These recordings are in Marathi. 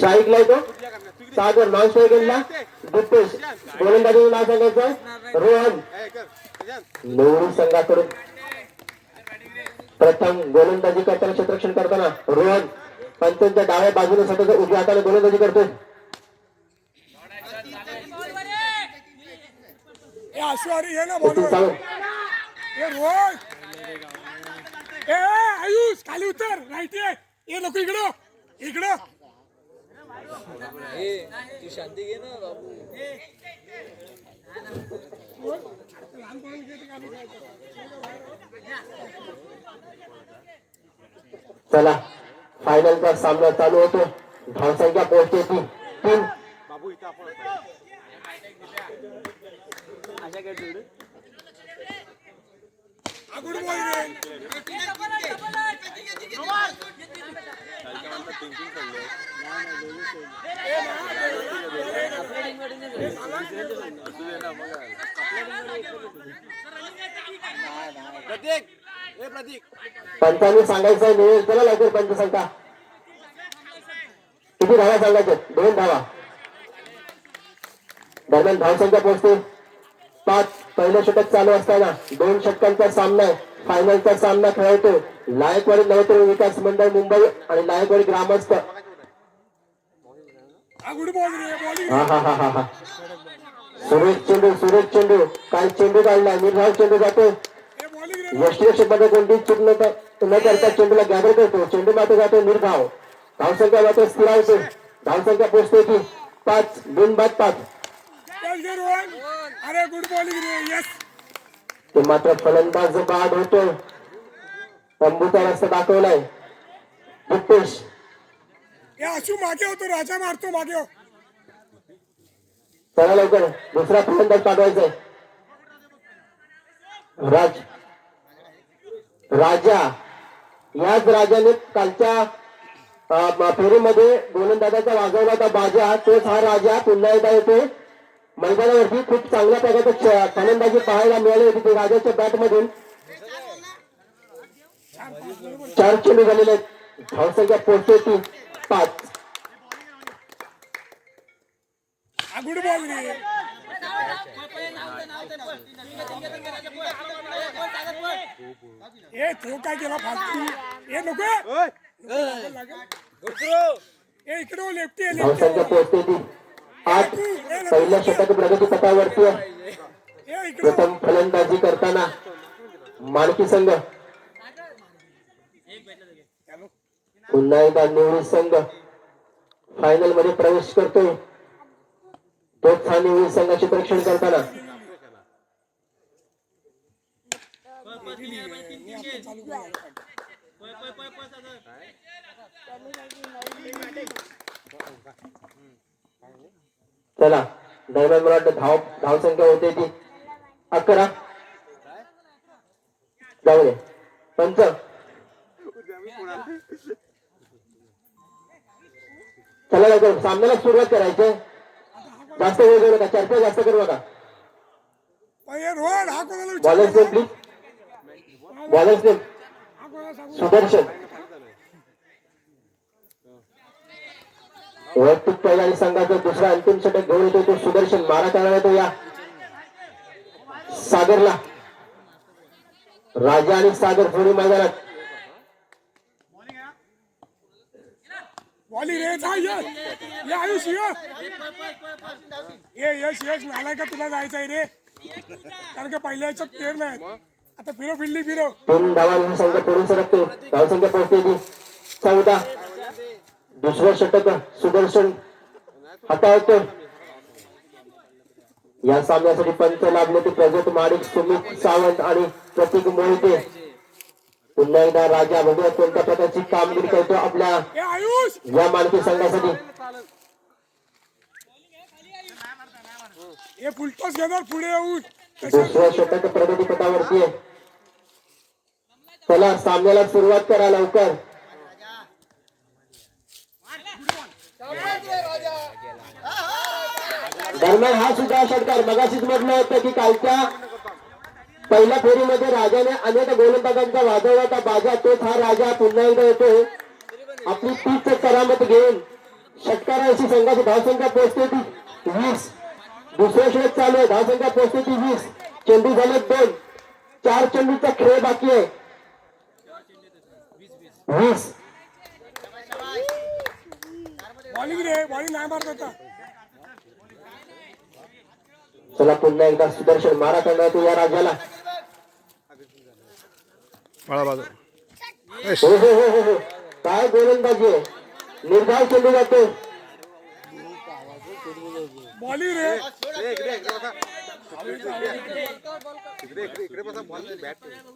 शाहीकला येतो सागर नॉन स्ट्रायकरला गुप्तेश गोलंदाजी नाव सांगायचं रोहन निवडून संघाकडून. प्रथम गोलंदाजी करताना क्षेत्ररक्षण करताना रोहन पंचांच्या डाव्या बाजूने सतत उजव्या हाताने गोलंदाजी करतोय. आयुष खाली उतर. राईट ये ये नको इकडं. इकडं. तू शांती घे ना बाबू चला फायनलचा सामना चालू होतो. धावसंख्या पोहोचते ती तीन आगुड बॉल रे प्रतीक ए प्रतीक. पंचांनी सांगायचं निवेश चला लवकर पंच सांगता? किती धावा सांगायचे? दोन धावा. दरम्यान धावसंख्या पोहोचते. पाच पहिलं षटक चालू असताना दोन षटकांचा सामना आहे. फायनलचा सामना खेळतो लायकवाडी नवतरुण विकास मंडळ मुंबई आणि लायकवाडी ग्रामस्थ. हा हा हा हा हा. सुरेश चेंडू सुरेश चेंडू. काय चेंडू काढला? निर्धाव चेंडू जातो. ए कोणती यष्टीरक्षकमध्ये चूक न करता चेंडूला गॅदर करतो. चेंडू मात्र जातो निर्धाव. धावसंख्या मात्र स्थिरावते धावसंख्या पोचते की पाच दोन बाद पाच. अरे गुड बॉलिंग रे यस ते मात्र फलंदाज बाद होतो तंबूचा रस्ता दाखवलाय. ए आशू मागे होतो राजा मारतो मागे. हो चला लवकर दुसरा फलंदाज पाठवायचा राज. राजा. याच राजाने कालच्या फेरीमध्ये गोलंदाजाचा वाजवला होता बाजा. तोच हा राजा पुन्हा एकदा येतो मैदानावरती खूप चांगल्या प्रकारचं फलंदाजी पाहायला मिळाली होती. ती राजाच्या बॅट मधून चार चेंडू झालेले आहेत. धावसंख्या पोहोचते ती पाच ए तो काय केला फालतू? ए नको. ए इकडे लेफ्टी पोहोचते ती आठ पहिल्या षटक प्रगती पथावरती आहे. प्रथम फलंदाजी करताना मालकी संघ पुन्हा एकदा निवडी संघ फायनलमध्ये प्रवेश करतोय तोच हा निवडी संघाचे परीक्षण करताना चला. दरम्यान मला वाटतं धाव धावसंख्या होते ती. अकरा. जाऊ दे. पंच. चला लवकर. सामन्याला सुरुवात करायची. जास्त वेळ घेऊ नका. चर्चा जास्त करू नका. Bowlers please bowlers Sudarshan. वैयक्तिक पहिला आणि संघाचा दुसरा अंतिम षटक घेऊन येतो तो सुदर्शन मारा करणार येतो या. सागरला. राजा आणि सागर दोन्ही मैदानात. रे जा ये. ये आयुष ये. ये यश यश नालाय का तुला जायचंय रे. कारण का पहिल्या याच्यात नाही आता फिरो फिरली फिरो. पुढे सरकतो. धावसंख्या पोहोचते चौदा. दुसरं षटक सुदर्शन हाताळतो या सामन्यासाठी पंच लाभले ते प्रजोत माडिक सुमित सावंत आणि प्रतीक मोहिते. पुन्हा एकदा राजा बघूया कोणत्या प्रकारची कामगिरी करतो आपल्या या मानकी संघासाठी? दुसरं षटक प्रगती पथावरती चला सामन्याला सुरुवात करा लवकर. दरम्यान हा सुद्धा षटकार. मगाशीच म्हटलं होतं की कालच्या पहिल्या फेरीमध्ये राजाने अनेक गोलंदाजांचा वाजवला होता बाजा तोच हा राजा पुन्हा एकदा येतो. आपली तीच करामत घेऊन षटकारांशी संघाची धावसंख्या पोहोचते ती वीस. दुसरे षट चालू आहे. धावसंख्या पोहोचते ती वीस. चेंडू झाले दोन. चार चेंडूचा खेळ बाकी आहे. वीस. बॉलिंग रे बॉलिंग नाही मारत होता चला पुन्हा एकदा सुदर्शन मारा करण्यात येतो या राज्याला. बाजू हो हो हो हो हो. काय गोलंदाजी आहे? निर्धाव चेंडू जातो.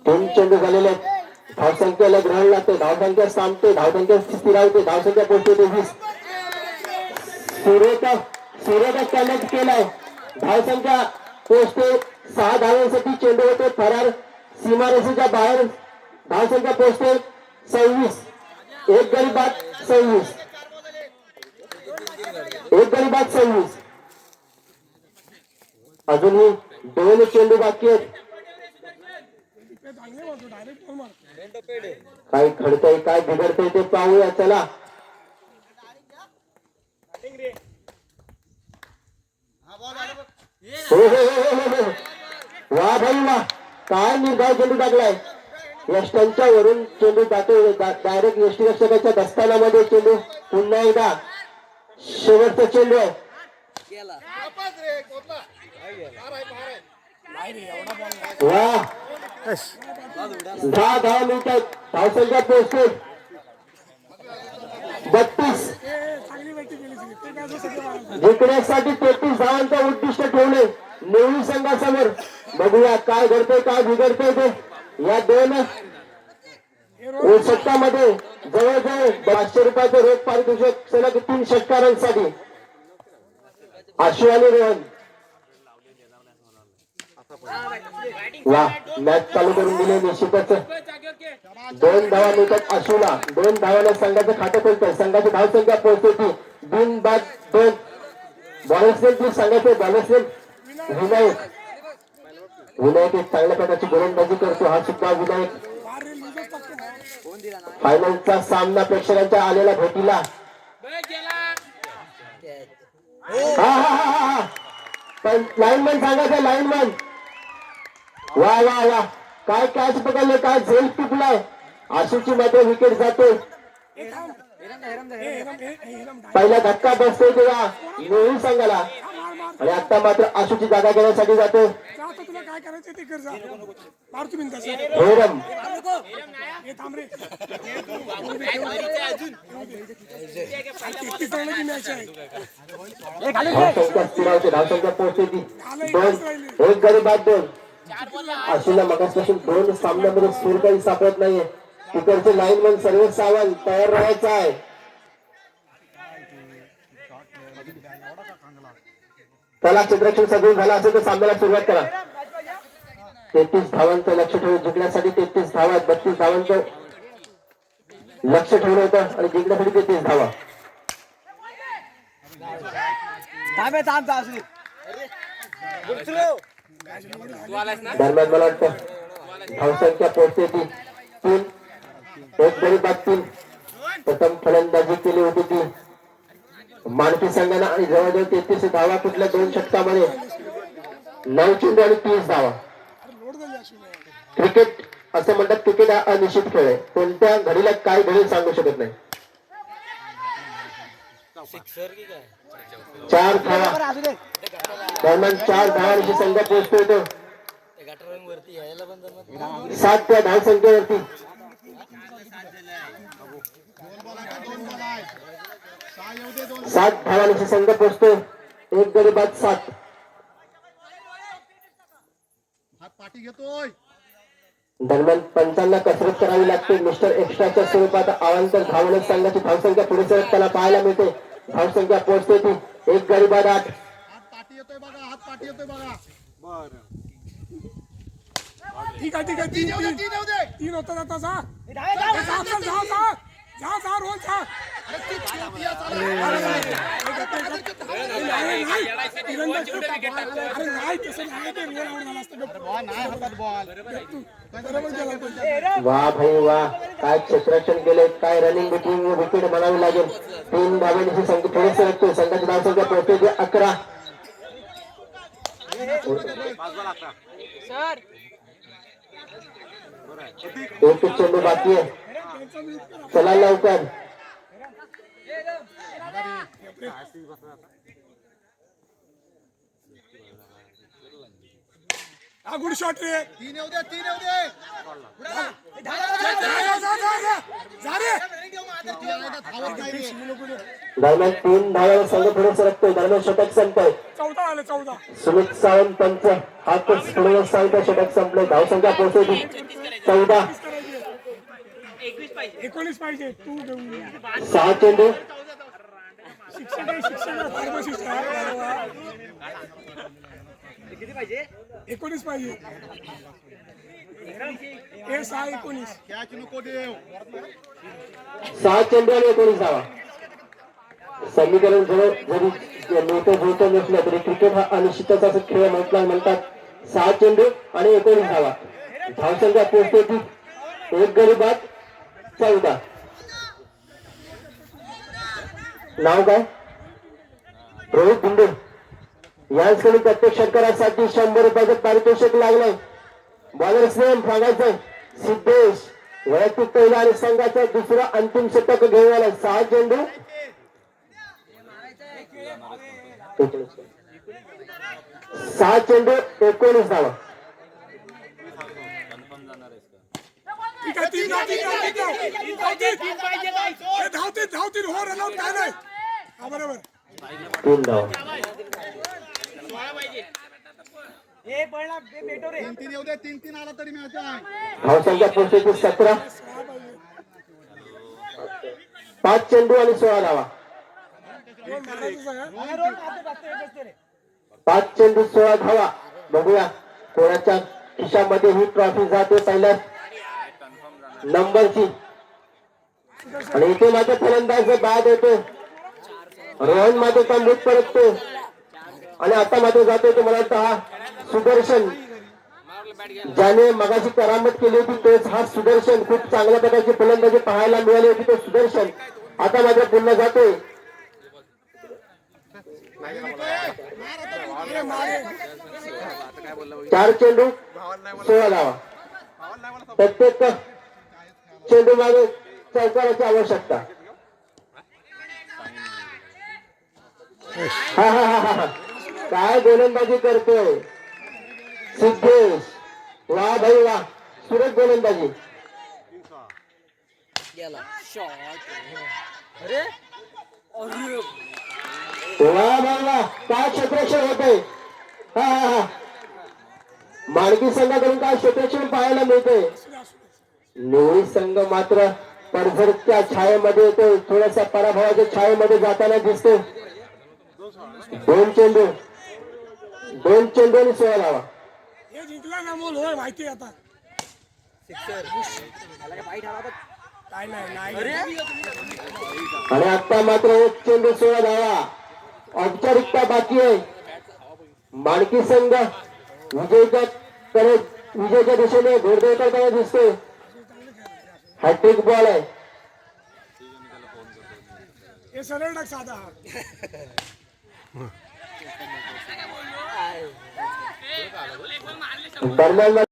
तीन चेंडू झालेले धावसंख्येला ग्रहण लागते. धावसंख्या सामते धावसंख्या स्थिरावते धावसंख्या पोहोचते वीस सूर्यचा सूर्यचा कॅनेक्ट केलाय. धावसंख्या पोहोचते सहा धावांसाठी चेंडू होते. फरार सीमारेषेच्या बाहेर धावसंख्या पोहोचते सव्वीस. एक गडी बाद सव्वीस. एक गडी बाद सव्वीस. अजूनही दोन चेंडू बाकी आहेत. काय घडतंय काय बिघडतंय ते पाहूया. चला. हो हो हो हो वा भाई वा काय निर्धाव चेंडू टाकलाय? यष्टांच्या वरून चेंडू जातो डायरेक्ट यष्टी रक्षकाच्या दस्तानामध्ये चेंडू. पुन्हा एकदा शेवटचा चेंडू आहे. वा दहा दहा मिनिटात धावसंख्या पोहोचते. बत्तीस. जिंकण्यासाठी तेहतीस धावांचा उद्दिष्ट ठेवले. नेहमी संघासमोर. बघूया काय घडतंय काय बिघडतंय ते. या दोन षटकामध्ये जवळजवळ पाचशे रुपयाचं रोख पारितोषिक सलग तीन षटकारांसाठी. आशु आणि रोहन. वा मॅच चालू करून दिले निश्चितच. दोन धावा मिळतात आशूला. दोन धावाला संघाचं खातं खोलतंय संघाची धावसंख्या पोहोचते ती. बिन बाद दोन. बॉलर्सनेट ती सांगायचं बॉलर्सनेट विनायक. विनायक एक चांगल्या प्रकारची गोलंदाजी करतो हा सुद्धा विनायक. फायनलचा सामना प्रेक्षकांच्या आलेला भेटीला. हा हा हा हा हा. पण लाईनमॅन सांगायचं लाईनमॅन वा वा वा. काय कॅच पकडले काय झेल टिकलाय आशूची मध्ये विकेट जाते. पहिला धक्का बसतोय तेव्हा नेहमी सांगायला आणि आता मात्र आशूची जागा घेण्यासाठी जातो. तुला काय करायचं ते कर मार तुम्ही हेरम. धावसंख्या स्थिरावते धावसंख्या पोहोचते. ती दोन एक गडी बाद दोन. आशूला मगासपासून दोन सामन्यामध्ये सूर काही सापडत नाहीये. तिकडचे लाईनमन सर्व सावंत तयार राहायचं आहे. त्याला क्षेत्ररक्षण सगळं झालं असेल तर सामन्याला सुरुवात करा. तेहतीस धावांचं लक्ष ठेवून जिंकण्यासाठी तेहतीस धावा बत्तीस धावांचं लक्ष ठेवलं होतं आणि जिंकण्यासाठी तेहतीस धावा. दरम्यान मला वाटतं धावसंख्या पोहोचते ती. एक बाबतीत प्रथम फलंदाजी केली होती ती. मानकी संघानं आणि जवळजवळ तेहतीस धावा कुठल्या दोन षटकामध्ये. नऊ चेंडू आणि तीस धावा. क्रिकेट असं म्हणतात क्रिकेट हा अनिश्चित खेळ आहे. कोणत्या घडीला काय घडेल सांगू शकत नाही. चार धावा. दरम्यान चार धावांची संख्या पोहोचतोय होतो सात त्या धावसंख्येवरती. सात धावांची संघ पोहोचतो एक गडी बाद सात. पाठी घेतोय. दरम्यान पंचांना कसरत करावी लागते. मिस्टर एक्स्ट्राच्या स्वरूपात अवांतर धावणे संघाची धावसंख्या पुढे सरकताना पाहायला मिळते. धावसंख्या पोहोचते ती. एक गडी बाद आठ. हात पाठी येतोय बघा. हात पाठी येतोय बघा. ठीक आहे ठीक आहे. तीन तीन होता जाता जा ए, जा चल, जा जा जा जा रोज जा अरे ती- ती- ती- ती- ए, नाही, नाही तिरंदाज अरे नाही तसं नाही ते रोल आउट झाला असतं गप्प. बॉल नाही हातात बॉल तू बरोबर केला होता. वा भाई वा काय क्षेत्ररक्षण केले काय रनिंग बिटवीन विकेट म्हणावी लागेल तीन धाब्यांची संख्या थोडी सरकते संघाची धावसंख्या पोहोचते ते अकरा एक चेंडू बाकी आहे चला लवकर. हा गुड शॉट रे. तीन येऊ दे तीन येऊ दे. दरम्यान तीन धाव्यावर संघ थोडे सरकतोय. दरम्यान षटक संपतोय. चौदा आले चौदा. सुमित सावंत पंच हा पुढे सावंत षटक संपले धावसंख्या पोहोचली चौदा. एकोणीस पाहिजे. तू घेऊन ये. सहा चेंडू शिक्षक आहे शिक्षक आहे. फार्मसिस्ट आहे. एकोणीस पाहिजे. हे सहा एकोणीस. चेंडू आणि एकोणीस धावा. समीकरण जवळ जरी मोठं नसलं तरी क्रिकेट हा अनिश्चितच असा खेळ म्हटला म्हणतात. सहा चेंडू आणि एकोणीस धावा. धावसंख्या पोहोचते ती एक गरीबात चौदा नाव काय? रोहित गुंडे क्षणी प्रत्येक षटकारासाठी शंभर रुपयाचं पारितोषिक लागलंय बॉलर स्नेम सांगायचंय सिद्धेश वैयक्तिक पहिला आणि संघाचा दुसरा अंतिम षटक घेऊन आला. सहा चेंडू सहा चेंडू एकोणीस धावा. ठीक आहे तीन धाव तीन धाव तीन धाव तीन धाव तीन हे धावतील धावतील हो रनआउट काय नाही. हा. बरोबर. तीन धावा तीन तीन येऊ दे तीन तीन आला तरी मॅच आहे धावसंख्या पोहोचते सतरा. सहा पाहिजे पाच चेंडू आणि सोळा धावा? पाच चेंडू सोळा धावा. बघूया कोणाच्या खिशामध्ये ही ट्रॉफी जाते पहिल्या नंबरची. आणि इथे माझे फलंदाज बाद होते रोहन माझे का मूठ परततो. आणि आता माझे जातो तो मला वाटतं हा सुदर्शन. ज्याने मगाशी करामत केली होती तोच हा सुदर्शन. खूप चांगल्या प्रकारची फलंदाजी पाहायला मिळाली होती तो सुदर्शन. आता माझ्या पुन्हा जातोय. चार चेंडू सोळा धावा. प्रत्येक चेंडू मागे चौकाराची आवश्यकता हा हा हा हा काय गोलंदाजी करतोय? सिद्धेश. वा भाई वा. सुरेख गोलंदाजी. गेला शॉट अरे? अरे. वा काय क्षेत्रक्षण होत हा हा हा. माणकी संघाकडून काय क्षेत्रक्षण पाहायला मिळतंय? निवळी संघ मात्र पडझडच्या छायेमध्ये येतो. थोड्याशा पराभवाच्या छायेमध्ये जाताना दिसतो. दोन चेंडू दोन चेंडू आणि सोळा हे जिंकला ना मोल होय माहिती आता. काय नाही नाही. आणि आता मात्र एक चेंडू सोळा धावा. औपचारिकता बाकी आहे. माणकी संघ विजयच्या विजयच्या दिशेने घोडदळ करताना दिसतोय. हॅट्रिक बॉल आहे. हे सरळ टाक साधा हा. दरम्यान